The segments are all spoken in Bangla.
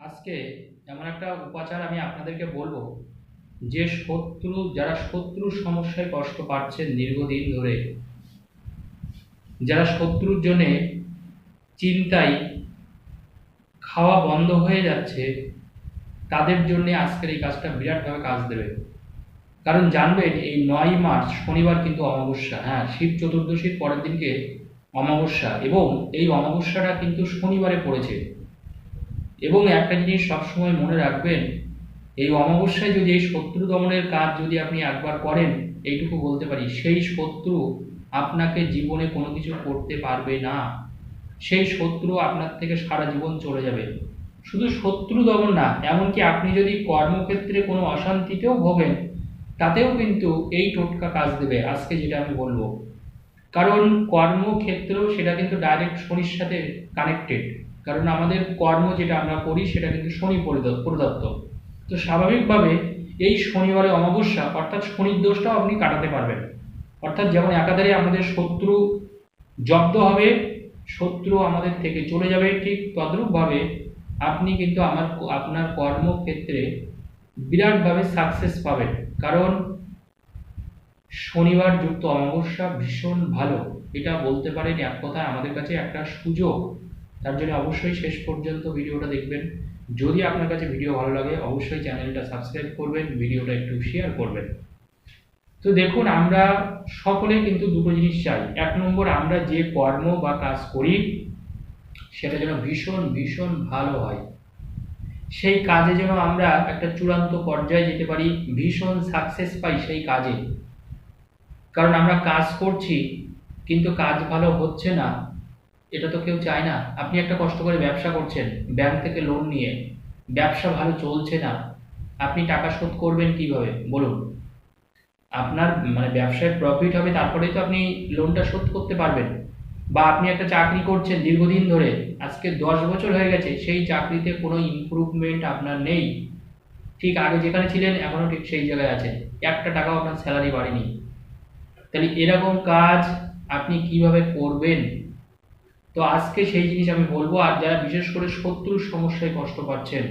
আজকে এমন একটা উপাচার আমি আপনাদেরকে বলব, যে শত্রু, যারা শত্রুর সমস্যায় কষ্ট পাচ্ছেন দীর্ঘদিন ধরে, যারা শত্রুর জন্য চিন্তায় খাওয়া বন্ধ হয়ে যাচ্ছে, তাদের জন্য আজকের এই কাজটা বিরাটভাবে কাজ দেবে। কারণ জানবেন, এই নয় মার্চ, শনিবার কিন্তু অমাবস্যা হ্যাঁ শিব চতুর্দশীর পরের দিনকে অমাবস্যা এবং এই অমাবস্যাটা কিন্তু শনিবারে পড়েছে। এবং একটা জিনিস সবসময় মনে রাখবেন, এই অমাবস্যায় যদি এই শত্রু দমনের কাজ যদি আপনি একবার করেন, এইটুকু বলতে পারি, সেই শত্রু আপনাকে জীবনে কোনো কিছু করতে পারবে না। সেই শত্রু আপনার থেকে সারা জীবন চলে যাবে। শুধু শত্রু দমন না, এমনকি আপনি যদি কর্মক্ষেত্রে কোনো অশান্তিতেও ভোগেন, তাতেও কিন্তু এই টোটকা কাজ দেবে, আজকে যেটা আমি বলব। কারণ কর্মক্ষেত্রেও সেটা কিন্তু ডাইরেক্ট শনির সাথে কানেক্টেড কারণ আমাদের কর্ম যেটা আমরা করি সেটা কিন্তু শনি পরিদত্ত তো স্বাভাবিকভাবে এই শনিবারে অমাবস্যা, অর্থাৎ শনির দোষটাও আপনি কাটাতে পারবেন। অর্থাৎ যেমন একাধারে আমাদের শত্রু জব্দ হবে, শত্রু আমাদের থেকে চলে যাবে, ঠিক তদ্রূপভাবে আপনি কিন্তু আমার আপনার কর্মক্ষেত্রে বিরাটভাবে সাকসেস পাবেন। কারণ শনিবার যুক্ত অমাবস্যা ভীষণ ভালো। এটা বলতে পারেন এক কথায় আমাদের কাছে একটা সুযোগ। তার জন্য অবশ্যই শেষ পর্যন্ত ভিডিওটা দেখবেন। যদি আপনার কাছে ভিডিও ভালো লাগে, অবশ্যই চ্যানেলটা সাবস্ক্রাইব করবেন, ভিডিওটা একটু শেয়ার করবেন। তো দেখুন, আমরা সকলে কিন্তু দুটো জিনিস চাই। এক নম্বর, আমরা যে কর্ম বা কাজ করি, সেটা যেন ভীষণ ভীষণ ভালো হয়। সেই কাজে যেন আমরা একটা চূড়ান্ত পর্যায়ে যেতে পারি, ভীষণ সাকসেস পাই সেই কাজে। কারণ আমরা কাজ করছি, কিন্তু কাজ ভালো হচ্ছে না। এটা তো কেউ চায় না। আপনি একটা কষ্ট করে ব্যবসা করছেন, ব্যাংক থেকে লোন নিয়ে। ব্যবসা ভালো চলছে না। আপনি টাকা শোধ করবেন কীভাবে? বলুন। আপনার মানে ব্যবসায় প্রফিট হবে, তারপরেই তো আপনি লোনটা শোধ করতে পারবেন। বা আপনি একটা চাকরি করছেন দীর্ঘদিন ধরে, আজকে দশ বছর হয়ে গেছে, সেই চাকরিতে কোনো ইমপ্রুভমেন্ট আপনার নেই। ঠিক আগে যেখানে ছিলেন এখনও ঠিক সেই জায়গায় আছেন। একটা টাকাও আপনার স্যালারি বাড়েনি। তাহলে এরকম কাজ আপনি কীভাবে করবেন? তো আজকে সেই জিনিস আমি বলব, আর যারা বিশেষ করে শত্রুর সমস্যায় কষ্ট পাচ্ছেন,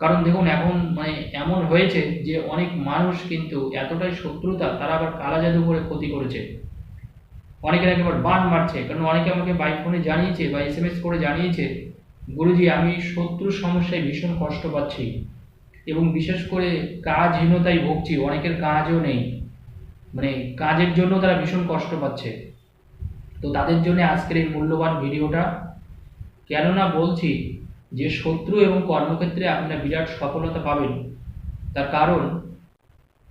কারণ দেখুন এখন মানে এমন হয়েছে যে অনেক মানুষ কিন্তু এতটাই শত্রুতা, তারা আবার কালা জাদু করে ক্ষতি করেছে। অনেকে নাকি আবার বান মারছে, কারণ অনেকে আমাকে বাই ফোনে জানিয়েছে বা এস এম এস করে জানিয়েছে, গুরুজি, আমি শত্রুর সমস্যায় ভীষণ কষ্ট পাচ্ছি এবং বিশেষ করে কাজহীনতায় ভুগছি, অনেকের কাজও নেই। মানে কাজের জন্য তারা ভীষণ কষ্ট পাচ্ছে। তো তাদের জন্য আজকের এই মূল্যবান ভিডিওটা। কেননা বলছি যে শত্রু এবং কর্মক্ষেত্রে আপনারা বিরাট সফলতা পাবেন। তার কারণ,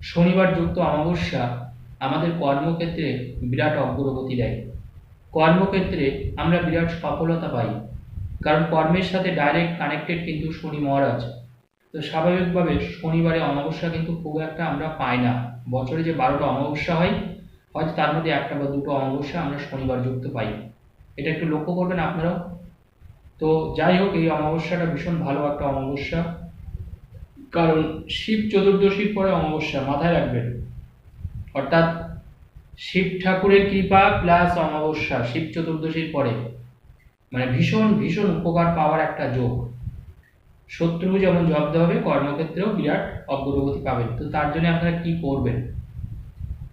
শনিবার যুক্ত অমাবস্যা আমাদের কর্মক্ষেত্রে বিরাট অগ্রগতি দেয়। কর্মক্ষেত্রে আমরা বিরাট সফলতা পাই। কারণ কর্মের সাথে ডাইরেক্ট কানেক্টেড কিন্তু শনি মহারাজ। তো স্বাভাবিকভাবে শনিবারে অমাবস্যা কিন্তু খুব একটা আমরা পাই না। বছরে যে বারোটা অমাবস্যা হয় হয়তো তার মধ্যে একটা বা দুটো অমাবস্যা আমরা শনিবার যুক্ত পাই। এটা একটু লক্ষ্য করবেন আপনারাও। তো যাই হোক, এই অমাবস্যাটা ভীষণ ভালো একটা অমাবস্যা। কারণ শিব চতুর্দশীর পরে অমাবস্যা মাথায় রাখবেন। অর্থাৎ শিব ঠাকুরের কৃপা প্লাস অমাবস্যা শিব চতুর্দশীর পরে। মানে ভীষণ ভীষণ উপকার পাওয়ার একটা যোগ। শত্রু যেমন জব্দ হবে, কর্মক্ষেত্রেও বিরাট অগ্রগতি পাবেন। তো তার জন্য আপনারা কি করবেন?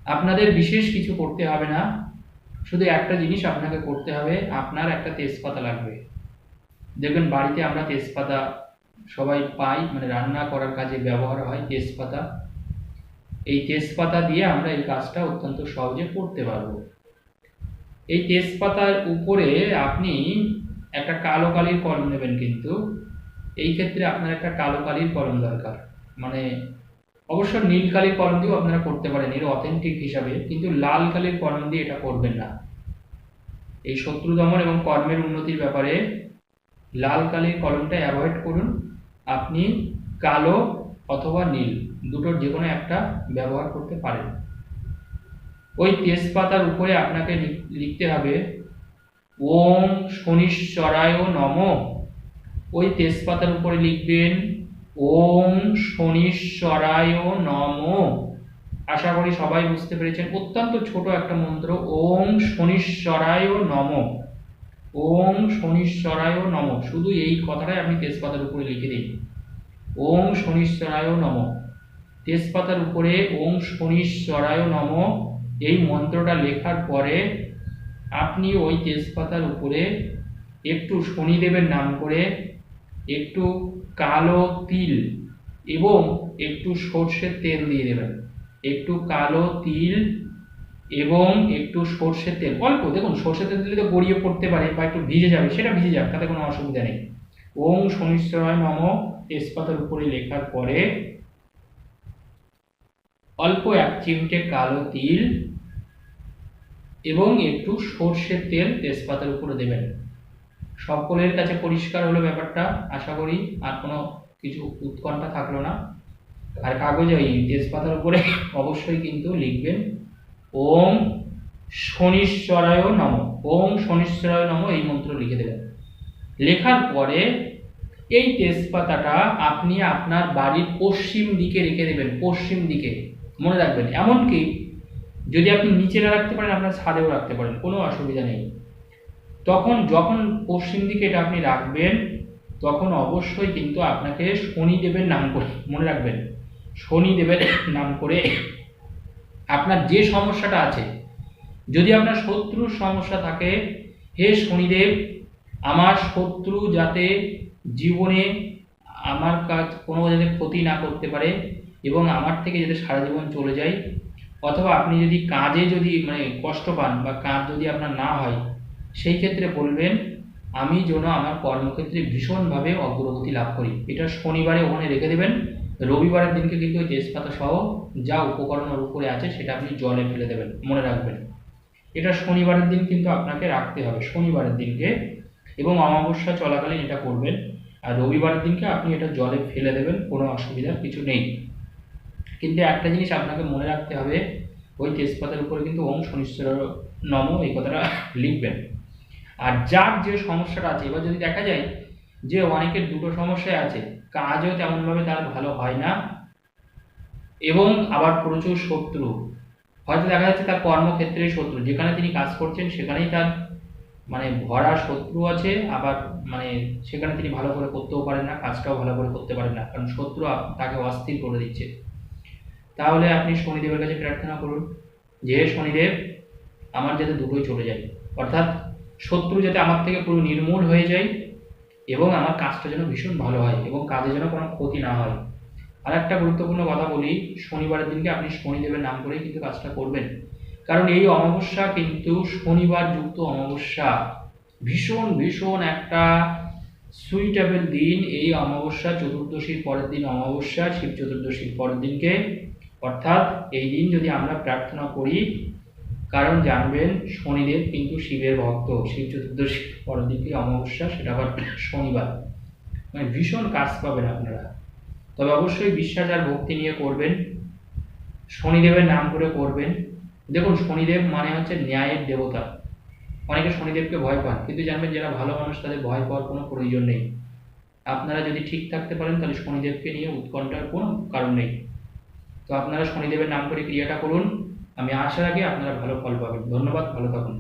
আপনাদের বিশেষ কিছু করতে হবে না। শুধু একটা জিনিস আপনাকে করতে হবে, আপনার একটা তেজপাতা লাগবে। দেখবেন বাড়িতে আমরা তেজপাতা সবাই পাই মানে রান্না করার কাজে ব্যবহার হয় তেজপাতা। এই তেজপাতা দিয়ে আমরা এই কাজটা অত্যন্ত সহজে করতে পারব। এই তেজপাতার উপরে আপনি একটা কালো কালির কলম নেবেন কিন্তু। এই ক্ষেত্রে আপনার একটা কালো কালির কলম দরকার। মানে অবশ্য নীল কালির কলম দিয়েও আপনারা করতে পারেন, এর অথেন্টিক হিসাবে। কিন্তু লাল কালির কলম দিয়ে এটা করবেন না। এই শত্রু দমন এবং কর্মের উন্নতির ব্যাপারে লাল কালির কলমটা অ্যাভয়েড করুন। আপনি কালো অথবা নীল, দুটোর যে কোনো একটা ব্যবহার করতে পারেন। ওই তেজপাতার উপরে আপনাকে লিখতে হবে, ওম শনিশ্বরায় নম। ওই তেজপাতার উপরে লিখবেন ওম শনিশ্বরায় নম। আশা করি সবাই বুঝতে পেরেছেন, অত্যন্ত ছোট একটা মন্ত্র, ওম শনিশ্বরায় নম। ওম শনিশ্বরায় নম। শুধু এই কথাটাই আপনি তেজপাতার উপরে লিখে দিন ওম শনিশ্বরায় নম। তেজপাতার উপরে ওম শনিশ্বরায় নম, এই মন্ত্রটা লেখার পরে আপনি ওই তেজপাতার উপরে একটু শনিদেবের নাম করে একটু কালো তিল এবং একটু সর্ষের তেল দিয়ে দেবেন। একটু কালো তিল এবং একটু সর্ষের তেল। অল্প, দেখুন, সর্ষের তেল দিলে তো গড়িয়ে পড়তে পারে বা একটু ভিজে যাবে, সেটা ভিজে যাক, তাতে কোনো অসুবিধা নেই। ওম শনিশ্বরায় নম, তেজপাতার উপরে লেখার পরে অল্প এক চিমটে কালো তিল এবং একটু সর্ষের তেল তেজপাতার উপরে দেবেন। সকলের কাছে পরিষ্কার হলো ব্যাপারটা, আশা করি আর কোনো কিছু উৎকণ্ঠা থাকল না। আর কাগজে ওই তেজপাতার উপরে অবশ্যই কিন্তু লিখবেন। ওম শনিশ্বরায় নম। ওম শনিশ্বরায় নম এই মন্ত্র লিখে দেবেন। লেখার পরে এই তেজপাতাটা আপনি আপনার বাড়ির পশ্চিম দিকে রেখে দেবেন, পশ্চিম দিকে। মনে রাখবেন। এমনকি যদি আপনি নিচে না রাখতে পারেন, আপনার ছাদেও রাখতে পারেন। কোনো অসুবিধা নেই। তখন যখন পশ্চিম দিকে এটা আপনি রাখবেন, তখন অবশ্যই কিন্তু আপনাকে শনিদেবের নাম করে, মনে রাখবেন শনিদেবের নাম করে আপনার যে সমস্যাটা আছে, যদি আপনার শত্রুর সমস্যা থাকে, হে শনিদেব, আমার শত্রু যাতে জীবনে আমার কাজ কোনো যাতে ক্ষতি না করতে পারে এবং আমার থেকে যাতে সারা জীবন চলে যায়, অথবা আপনি যদি কাজে যদি মানে কষ্ট পান বা কাজ যদি আপনার না হয় সেই ক্ষেত্রে বলবেন, আমি যেন আমার কর্মক্ষেত্রে ভীষণভাবে অগ্রগতি লাভ করি। এটা শনিবারে ওখানে রেখে দেবেন। রবিবারের দিনকে কিন্তু ওই তেজপাতা সহ যা উপকরণ ওর উপরে আছে সেটা আপনি জলে ফেলে দেবেন, মনে রাখবেন। এটা শনিবারের দিন কিন্তু আপনাকে রাখতে হবে, শনিবারের দিনকে। এবং অমাবস্যা চলাকালীন এটা করবেন। আর রবিবারের দিনকে আপনি এটা জলে ফেলে দেবেন, কোনো অসুবিধার কিছু নেই। কিন্তু একটা জিনিস আপনাকে মনে রাখতে হবে, ওই তেজপাতার উপরে কিন্তু ওম শনিশ্বর নম এই কথাটা লিখবেন। আর যার যে সমস্যাটা আছে, এবার যদি দেখা যায় যে অনেকের দুটো সমস্যায় আছে, কাজও তেমনভাবে তার ভালো হয় না, এবং আবার প্রচুর শত্রু। হয়তো দেখা যাচ্ছে তার কর্মক্ষেত্রে শত্রু, যেখানে তিনি কাজ করছেন সেখানেই তার মানে ভরা শত্রু আছে, আবার মানে সেখানে তিনি ভালো করে করতেও পারেন না, কাজটাও ভালো করে করতে পারেন না, কারণ শত্রু তাকে অস্থির করে দিচ্ছে। তাহলে আপনি শনিদেবের কাছে প্রার্থনা করুন যে, শনিদেব, আমার যাতে দুটোই চলে যায়। অর্থাৎ শত্রু যাতে আমার থেকে পুরো নির্মূল হয়ে যায় এবং আমার কাজটা যেন ভীষণ ভালো হয় এবং কাজে যেন কোনো ক্ষতি না হয়। আর একটা গুরুত্বপূর্ণ কথা বলি, শনিবারের দিনকে আপনি শনিদেবের নাম করেই কিন্তু কাজটা করবেন। কারণ এই অমাবস্যা কিন্তু শনিবার যুক্ত অমাবস্যা। ভীষণ ভীষণ একটা সুইটেবল দিন এই অমাবস্যা, চতুর্দশীর পরের দিন অমাবস্যা, শিব চতুর্দশীর পরের দিনকে। অর্থাৎ এই দিন যদি আমরা প্রার্থনা করি কারণ জানবেন শনিদেব কিন্তু শিবের ভক্ত। শিব চতুর্দশী পরের দিনকে অমাবস্যা, সেটা আবার শনিবার। মানে ভীষণ কাজ পাবেন আপনারা। তবে অবশ্যই বিশ্বাস আর ভক্তি নিয়ে করবেন। শনিদেবের নাম করে করবেন। দেখুন, শনিদেব মানে হচ্ছে ন্যায়ের দেবতা। অনেকে শনিদেবকে ভয় পান, কিন্তু জানবেন যারা ভালো মানুষ, তাদের ভয় পাওয়ার কোনো প্রয়োজন নেই। আপনারা যদি ঠিক থাকতে পারেন, তাহলে শনিদেবকে নিয়ে উৎকণ্ঠার কোনো কারণ নেই। তো আপনারা শনিদেবের নাম করে ক্রিয়াটা করুন। আমি আশা রাখি আপনারা ভালো ফল পাবেন। ধন্যবাদ ভালো থাকুন।